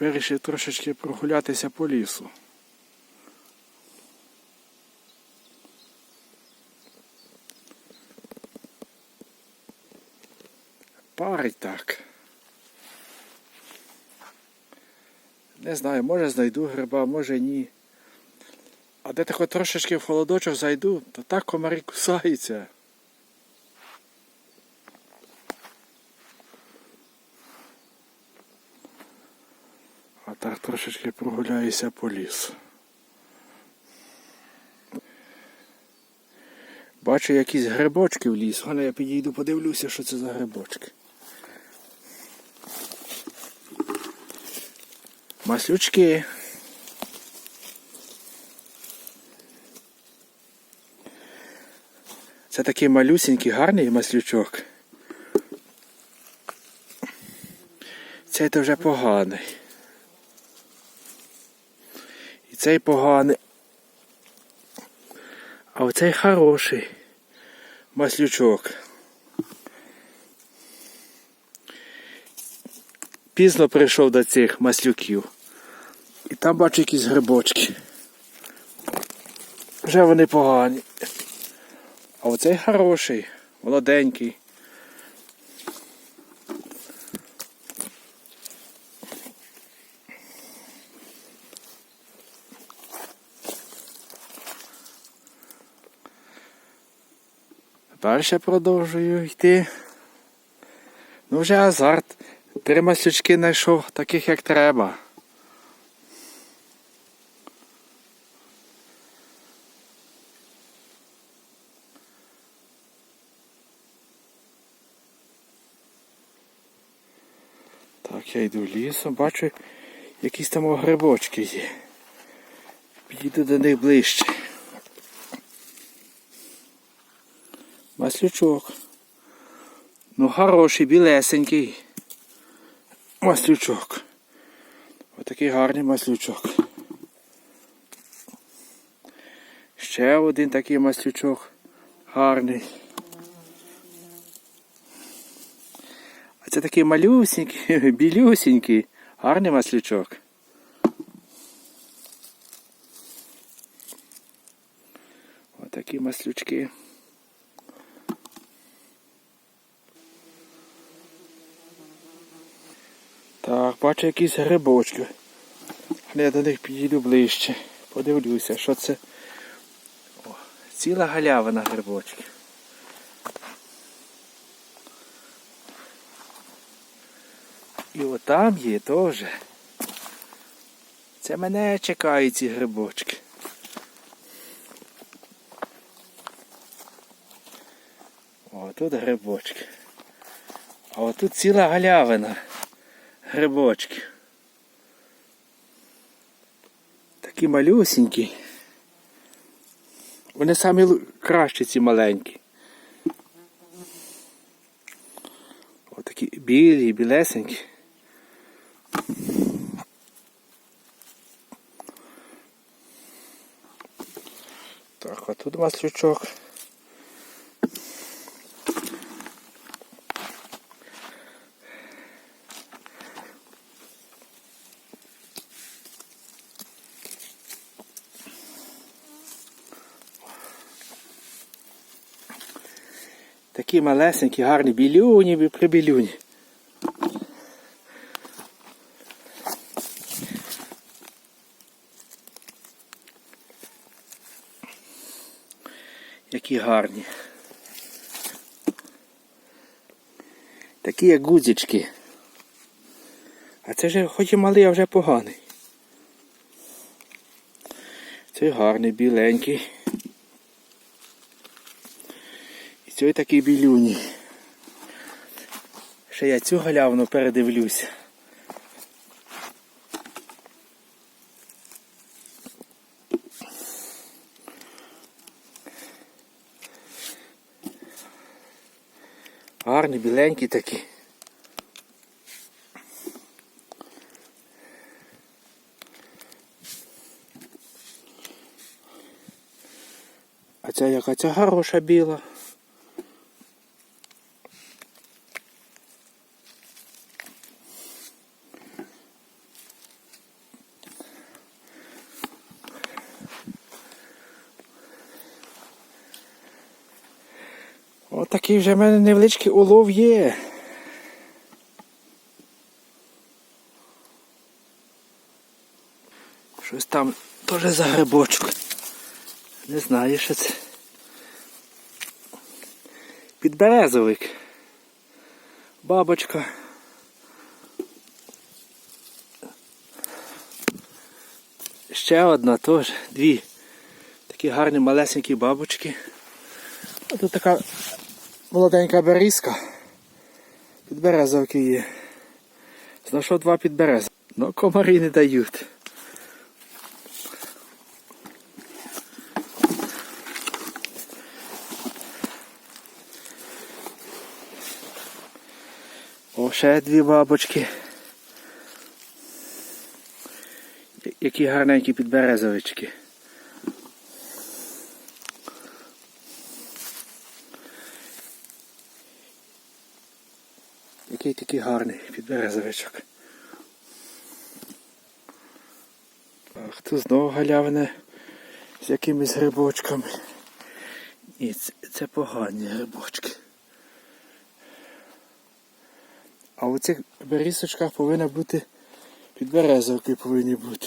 Вирішив трошечки прогулятися по лісу. Парить так. Не знаю, може знайду гриба, може ні. А де тако трошечки в холодочок зайду, то так комарі кусаються. А так трошечки прогуляюся по лісу. Бачу якісь грибочки в ліс. Галя, я підійду, подивлюся, що це за грибочки. Маслючки. Це такий малюсенький, гарний маслючок. Цей то вже поганий. І цей поганий. А оцей хороший маслючок. Пізно прийшов до цих маслюків. І там бачу якісь грибочки. Вже вони погані. А оцей хороший, молоденький. Далі продовжую йти. Ну вже азарт. Три маслючки знайшов таких як треба. Так, я йду лісом, бачу, якісь там грибочки є. Підійду до них ближче. Маслючок. Ну, хороший, білесенький. Маслючок. Отакий гарний маслючок. Ще один такий маслючок. Гарний. А це такий малюсенький, білюсенький, гарний маслючок. Отакі маслючки. Бачу якісь грибочки. Але я до них підійду ближче. Подивлюся, що це. О, ціла галявина грибочків. І отам є теж. Це мене чекають ці грибочки. О, тут грибочки. А отут ціла галявина грибочки. Такі малюсенькі. Вони самі кращі ці маленькі. Отакі білі, білесенькі. Так, а тут маслючок. Такі малесенькі, гарні білюні, бі- прибілюні. Які гарні. Такі як гудзички. А це вже хоч і малий, а вже поганий. Цей гарний, біленький. І цей такий білюній. Ще я цю галявину передивлюся. Гарні, біленькі такі. А ця яка ця хороша біла. Такий вже в мене невеличкий улов є. Щось там теж за грибочок. Не знаю, що це. Підберезовик. Бабочка. Ще одна теж, дві. Такі гарні малесенькі бабочки. Тут така молоденька берізка. Підберезовки є. Знайшов два підберези. Ну комарі не дають. О, ще дві бабочки. Які гарненькі підберезовички. Який такий гарний підберезовичок. Ах, тут знову галявина з якимись грибочками. Ні, це, це погані грибочки. А у цих берізочках повинна бути підберезовки повинні бути.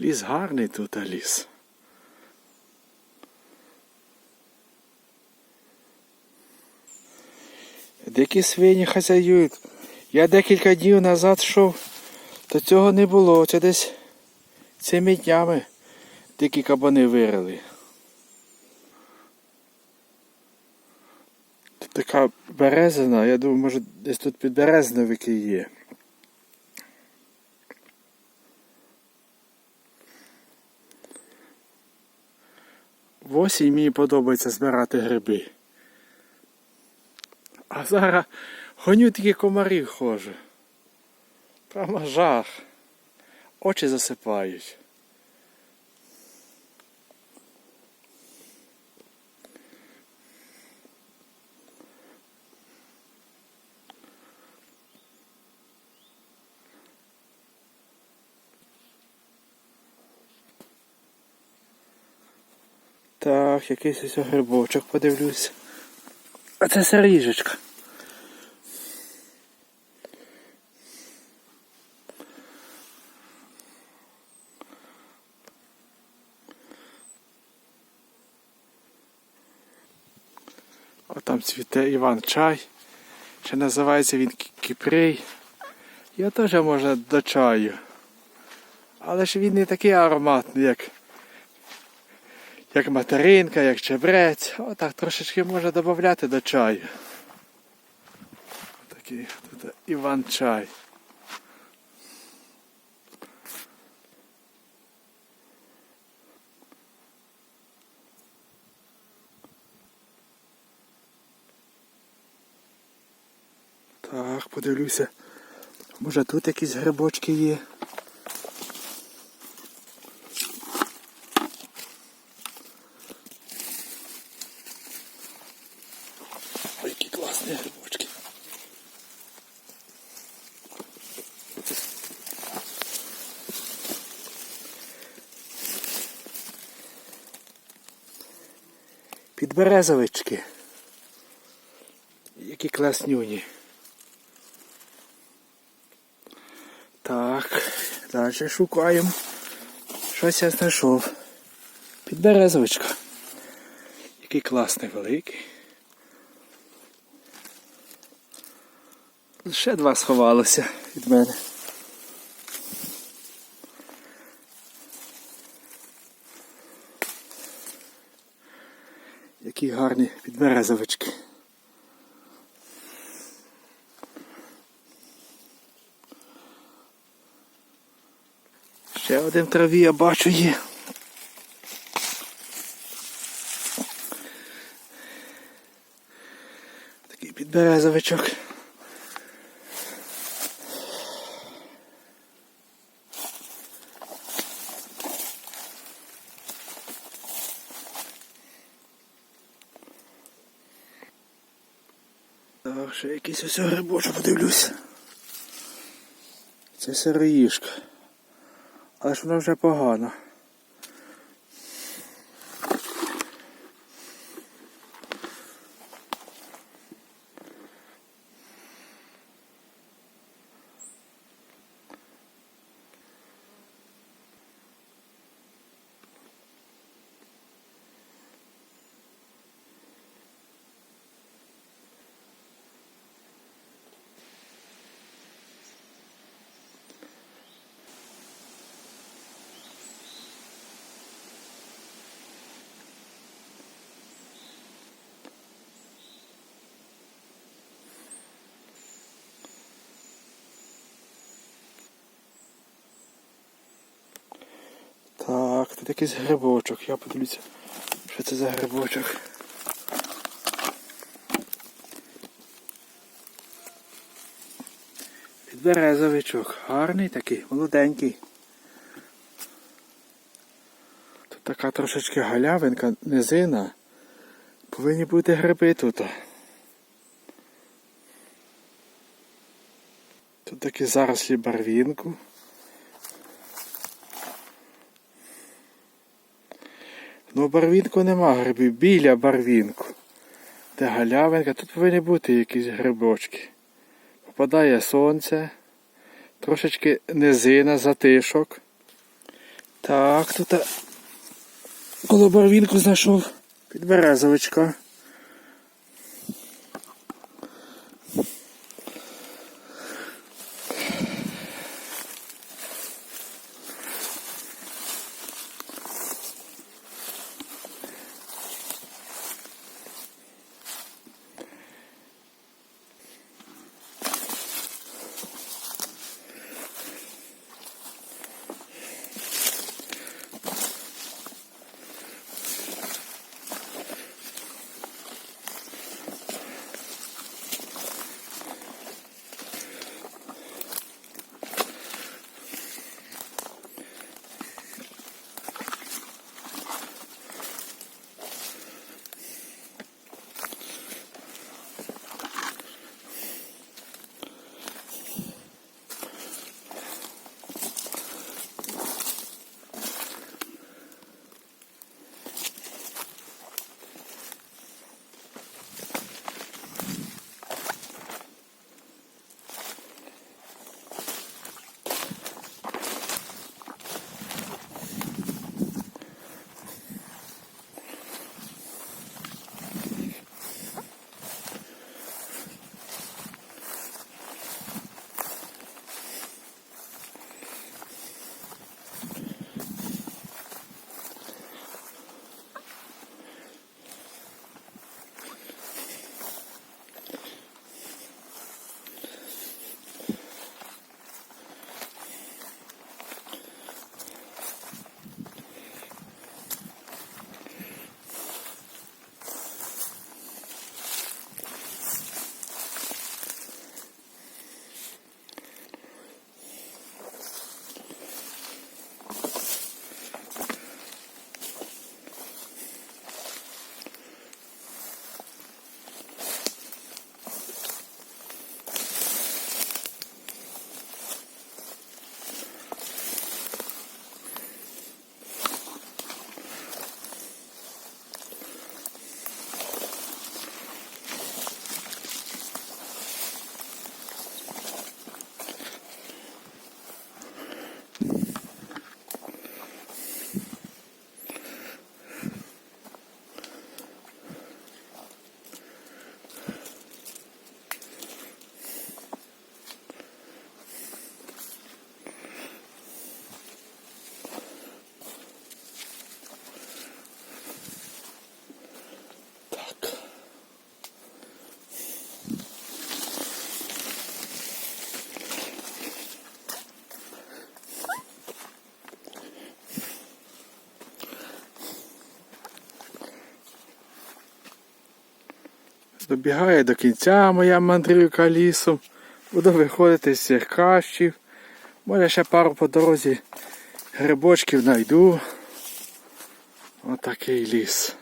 Ліс гарний тут, а ліс. Дикі свині хазяюють. Я декілька днів назад йшов, то цього не було. Це десь цими днями дикі кабани вирили. Тут така березина, я думаю, може десь тут підберезновики є. В осінь мені подобається збирати гриби. А зараз гоню такі комарі хожу. Прямо жах. Очі засипають. Так, якийсь ось грибочок подивлюсь. А це сиріжечка. О, там цвіте Іван чай. Ще називається він Кіпрей. Я теж може до чаю. Але ж він не такий ароматний, як, як материнка, як чебрець. Отак трошечки можна додати до чаю. Такий тут Іван чай. Так, подивлюся. Може тут якісь грибочки є. Підберезовички. Які класнюні. Так, далі шукаємо. Щось я знайшов. Підберезовичка. Який класний великий. Ще два сховалося від мене. Які гарні підберезовички. Ще один траві я бачу є. Такий підберезовичок. Так, ще якийсь ось грибочок подивлюсь. Це сироїшка. Але ж вона вже погана. Якийсь грибочок. Я подивлюся, що це за грибочок. Підберезовичок. Гарний такий, молоденький. Тут така трошечки галявинка, низина. Повинні бути гриби тут. Тут такі зарослі барвінку. Ну, барвінку нема грибів, біля барвінку. Де галявинка, тут повинні бути якісь грибочки. Попадає сонце, трошечки низина, затишок. Так, тут коло барвінку знайшов підберезовичка. Добігає до кінця моя мандрівка лісом. Буду виходити з цих кащів. Може ще пару по дорозі грибочків знайду. Отакий ліс.